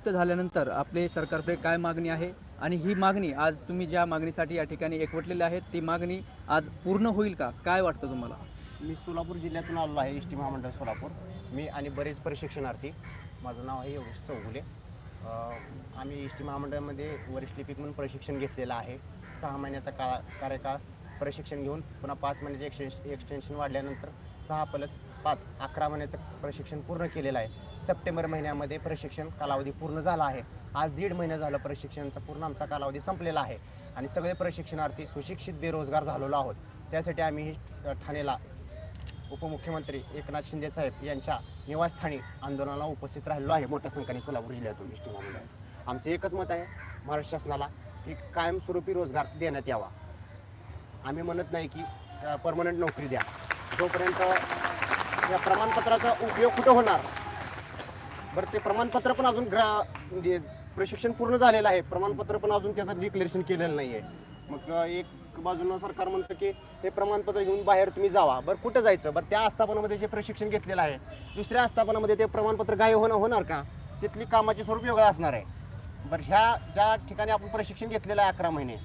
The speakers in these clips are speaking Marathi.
मुक्त झाल्यानंतर आपले सरकारकडे काय मागणी आहे? आणि ही मागणी आज तुम्ही ज्या मागणीसाठी या ठिकाणी एकवटलेले आहेत ती मागणी आज पूर्ण होईल का? काय वाटतं तुम्हाला? मी सोलापूर जिल्ह्यातून आलो आहे एस टी महामंडळ सोलापूर. मी आणि बरेच प्रशिक्षणार्थी. माझं नाव आहे योगेश चौगुले. आम्ही एस टी महामंडळामध्ये वरिष्ठ लिपिक म्हणून प्रशिक्षण घेतलेलं आहे. सहा महिन्याचा काळा कार्यकाळ प्रशिक्षण घेऊन पुन्हा पाच महिन्याचे एक्सटेन्श एक्सटेन्शन वाढल्यानंतर सहा प्लस पाच अकरा महिन्याचं प्रशिक्षण पूर्ण केलेलं आहे. सप्टेंबर महिन्यामध्ये प्रशिक्षण कालावधी पूर्ण झाला आहे. आज दीड महिना झालं प्रशिक्षणाचा पूर्ण आमचा कालावधी संपलेला आहे. आणि सगळे प्रशिक्षणार्थी सुशिक्षित बेरोजगार झालेलो आहोत. त्यासाठी आम्ही ठाणेला उपमुख्यमंत्री एकनाथ शिंदे साहेब यांच्या निवासस्थानी आंदोलनाला उपस्थित राहिलो आहे. मोठ्या संख्येने सोलापूर जिल्ह्यातून एस टी महामंडळ आमचं एकच मत आहे महाराष्ट्र शासनाला की कायमस्वरूपी रोजगार देण्यात यावा. आम्ही म्हणत नाही की परमनंट नोकरी द्या. जोपर्यंत या प्रमाणपत्राचा उपयोग कुठं होणार? बरं ते प्रमाणपत्र पण अजून ग्रा म्हणजे प्रशिक्षण पूर्ण झालेलं आहे. प्रमाणपत्र पण अजून त्याचं डिक्लेरेशन केलेलं नाही आहे मग एक बाजूनं सरकार म्हणतं की हे प्रमाणपत्र घेऊन बाहेर तुम्ही जावा. बरं कुठं जायचं? बरं त्या आस्थापनामध्ये जे प्रशिक्षण घेतलेलं आहे दुसऱ्या आस्थापनामध्ये ते प्रमाणपत्र गायब होणं होणार का? तिथली कामाची स्वरूप वेगळं असणार आहे. बरं ह्या ज्या ठिकाणी आपण प्रशिक्षण घेतलेलं आहे अकरा महिने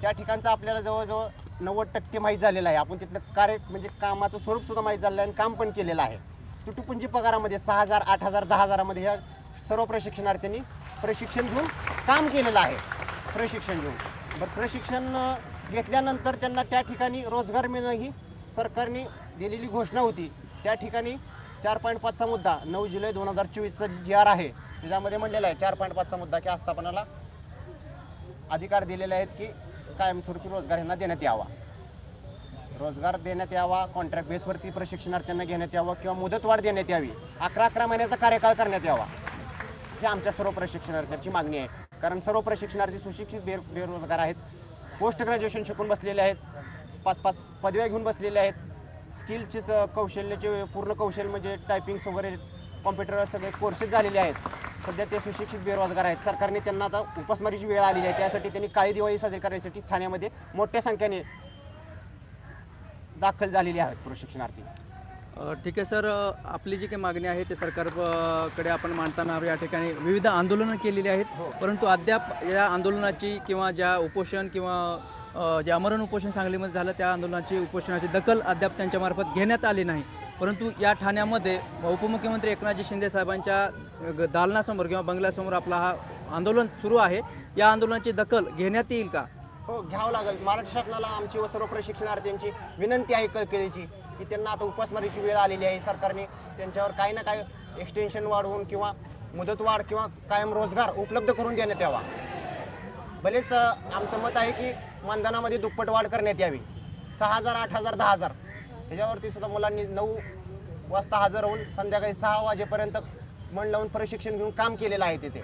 त्या ठिकाणचं आपल्याला जवळजवळ नव्वद टक्के माहीत झालेलं आहे. आपण तिथलं कार्य म्हणजे कामाचं स्वरूप सुद्धा माहीत झालेलं आहे आणि काम पण केलेलं आहे. तुटुपुंजी पगारामध्ये सहा हजार आठ हजार दहा हजारामध्ये ह्या सर्व प्रशिक्षणार्थ्यांनी प्रशिक्षण घेऊन काम केलेलं आहे. प्रशिक्षण घेऊन. बरं प्रशिक्षण घेतल्यानंतर त्यांना त्या ठिकाणी रोजगार मिळणं ही सरकारने दिलेली घोषणा होती. त्या ठिकाणी चार पॉईंट पाचचा मुद्दा नऊ जुलै दोन हजार चोवीसचा जी आर आहे त्याच्यामध्ये म्हणलेला आहे चार पॉईंट पाचचा मुद्दा की आस्थापनाला अधिकार दिलेले आहेत की कायमस्वरूपी रोजगार यांना देण्यात यावा. रोजगार देण्यात यावा कॉन्ट्रॅक्ट बेसवरती प्रशिक्षणार्थ्यांना घेण्यात यावं किंवा मुदतवाढ देण्यात यावी अकरा अकरा महिन्याचा कार्यकाळ करण्यात यावा. ही आमच्या सर्व प्रशिक्षणार्थ्यांची मागणी आहे. कारण सर्व प्रशिक्षणार्थी सुशिक्षित बे बेरोजगार आहेत. पोस्ट ग्रॅज्युएशन शिकून बसलेले आहेत. पाच पाच पदव्या घेऊन बसलेले आहेत. स्किलचेच कौशल्याचे पूर्ण कौशल्य म्हणजे टायपिंग्स वगैरे कॉम्प्युटर सगळे कोर्सेस झालेले आहेत. सध्या ते सुशिक्षित बेरोजगार आहेत. सरकारने त्यांना आता उपासमारीची वेळ आलेली आहे. त्यासाठी त्यांनी काळी दिवाळी साजरी करण्यासाठी ठाण्यामध्ये मोठ्या संख्येने दाखल झालेले आहेत प्रशिक्षणार्थी. ठीक आहे सर. आपली जी काही मागणी आहे ते सरकारकडे आपण मांडताना या ठिकाणी विविध आंदोलनं केलेली आहेत. परंतु अद्याप या आंदोलनाची किंवा ज्या उपोषण किंवा जे अमरण उपोषण सांगलीमध्ये झालं त्या आंदोलनाची उपोषणाची दखल अद्याप त्यांच्यामार्फत घेण्यात आली नाही. परंतु या ठाण्यामध्ये उपमुख्यमंत्री एकनाथजी शिंदे साहेबांच्या ग- दालनासमोर किंवा बंगल्यासमोर आपला हा आंदोलन सुरू आहे. या आंदोलनाची दखल घेण्यात येईल का? हो घ्यावं लागेल. महाराष्ट्र शासनाला आमची व सर्व प्रशिक्षणार्थींची विनंती आहे कळकळीची की त्यांना आता उपासमारीची वेळ आलेली आहे. सरकारने त्यांच्यावर काही ना काही एक्सटेन्शन वाढवून किंवा मुदतवाढ किंवा कायम रोजगार उपलब्ध करून देण्यात यावा. भलेच आमचं मत आहे की मानधनामध्ये दुप्पट वाढ करण्यात यावी. सहा हजार आठ हजार दहा हजार. ह्याच्यावरती सुद्धा मुलांनी नऊ वाजता हजर होऊन संध्याकाळी सहा वाजेपर्यंत मन लावून प्रशिक्षण घेऊन काम केलेलं आहे तिथे.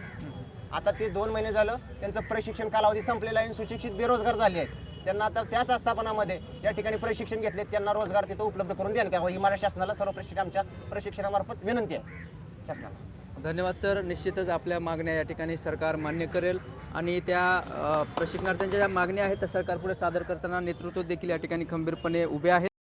आता ते दोन महिने झालं त्यांचं प्रशिक्षण कालावधी संपलेला आहे आणि सुशिक्षित बेरोजगार झाले आहेत. त्यांना आता त्याच आस्थापनामध्ये या ठिकाणी प्रशिक्षण घेतले त्यांना रोजगार तिथं उपलब्ध करून देण्यात यावं. ही महाराष्ट्र शासनाला सर्व प्रशिक्षण आमच्या प्रशिक्षणामार्फत विनंती आहे. शासनाला. धन्यवाद सर. निश्चितच आपल्या मागण्या या ठिकाणी सरकार मान्य करेल आणि त्या प्रशिक्षणार्थ्यांच्या ज्या मागण्या आहेत त्या सरकारपुढे सादर करताना नेतृत्व देखील या ठिकाणी खंबीरपणे उभे आहेत.